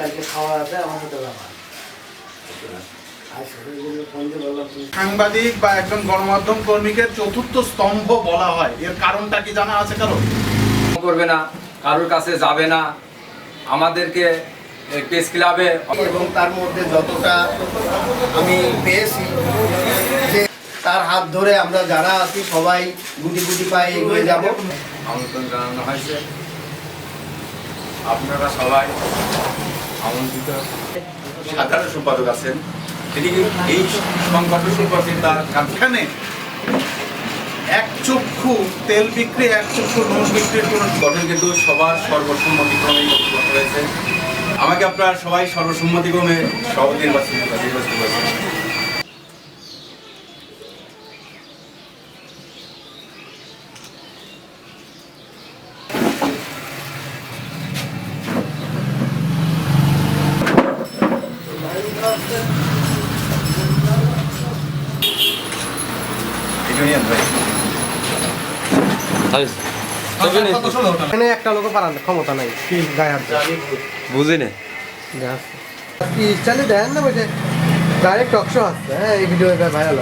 কালকে খাওয়া আছে আমার সাথে তুমি সাংবাদিক বা একজন গণমাধ্যম কর্মীকে চতুর্থ স্তম্ভ বলা হয়। এর কারণটা কি জানা আছে কারও? করবে না কারোর কাছে যাবে না। আমাদেরকে প্রেস ক্লাবে এবং তার মধ্যে যতটা আমি পেয়েছি যে তার হাত ধরে আমরা যারা আছি সবাই গুটি গুটি পায়ে এগিয়ে যাব। আমন্ত্রণ জানানো হয়েছে। আপনারা সবাই আমন্ত্রিত। সাধারণ সম্পাদক আছেন। তিনি এই সংগঠন সম্পর্কে তার কারখানে এক চক্ষু তেল বিক্রি এক চক্ষু নুন বিক্রির কোনো গঠন কিন্তু সবার সর্বসম্মতিক্রমে হয়েছে আমাকে আপনার সবাই সর্বসম্মতিক্রমে সভাপতি নির্বাচন নির্বাচিত করেছেন এখানে একটা লোক পারান ক্ষমতা নাই কি গায়ে হাত বুঝি না কি দেন না বলছে ডাইরেক্ট টকশো আসছে হ্যাঁ এই ভিডিও ভাইরাল